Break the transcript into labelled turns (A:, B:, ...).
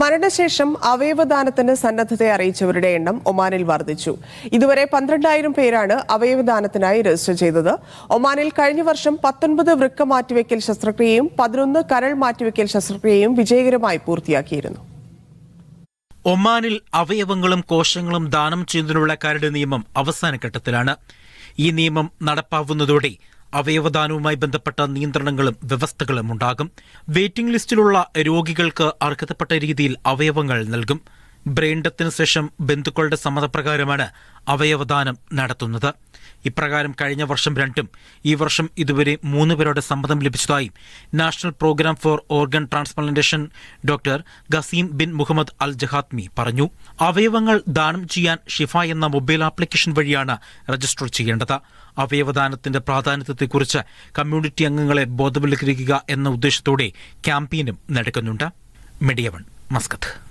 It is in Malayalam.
A: മരണശേഷം അവയവദാനത്തിന് സന്നദ്ധത അറിയിച്ചവരുടെ എണ്ണം ഒമാനിൽ വർദ്ധിച്ചു. ഇതുവരെ പന്ത്രണ്ടായിരം പേരാണ് അവയവദാനത്തിനായി രജിസ്റ്റർ ചെയ്തത്. ഒമാനിൽ കഴിഞ്ഞ വർഷം പത്തൊൻപത് വൃക്ക മാറ്റിവെക്കൽ ശസ്ത്രക്രിയയും പതിനൊന്ന് കരൾ മാറ്റിവെക്കൽ ശസ്ത്രക്രിയയും വിജയകരമായി പൂർത്തിയാക്കിയിരുന്നു.
B: ഒമാനിൽ അവയവങ്ങളും കോശങ്ങളും ദാനം ചെയ്യുന്നതിനുള്ള കരട് നിയമം അവസാന ഘട്ടത്തിലാണ് ഈ നിയമം നടപ്പാവുന്നതോടെ അവയവദാനവുമായി ബന്ധപ്പെട്ട നിയന്ത്രണങ്ങളും വ്യവസ്ഥകളും ഉണ്ടാകും. വെയിറ്റിംഗ് ലിസ്റ്റിലുള്ള രോഗികൾക്ക് അർഹതപ്പെട്ട രീതിയിൽ അവയവങ്ങൾ നൽകും. ബ്രെയിൻ ഡെത്തിന് ശേഷം ബന്ധുക്കളുടെ സമ്മതപ്രകാരമാണ് അവയവദാനം നടത്തുന്നത്. ഇപ്രകാരം കഴിഞ്ഞ വർഷം രണ്ടും ഈ വർഷം ഇതുവരെ മൂന്ന് പേരുടെ സമ്മതം ലഭിച്ചതായും national programme for organ transplantation doctor Qasim bin Muhammad al Jahdhami പറഞ്ഞു. അവയവങ്ങൾ ദാനം ചെയ്യാൻ ഷിഫ എന്ന മൊബൈൽ ആപ്ലിക്കേഷൻ വഴിയാണ് രജിസ്റ്റർ ചെയ്യേണ്ടത്. അവയവദാനത്തിന്റെ പ്രാധാന്യത്തെക്കുറിച്ച് കമ്മ്യൂണിറ്റി അംഗങ്ങളെ ബോധവൽക്കരിക്കുക എന്ന ഉദ്ദേശത്തോടെ ക്യാമ്പയിനും നടക്കുന്നുണ്ട്. മീഡിയ വൺ മസ്കത്ത്.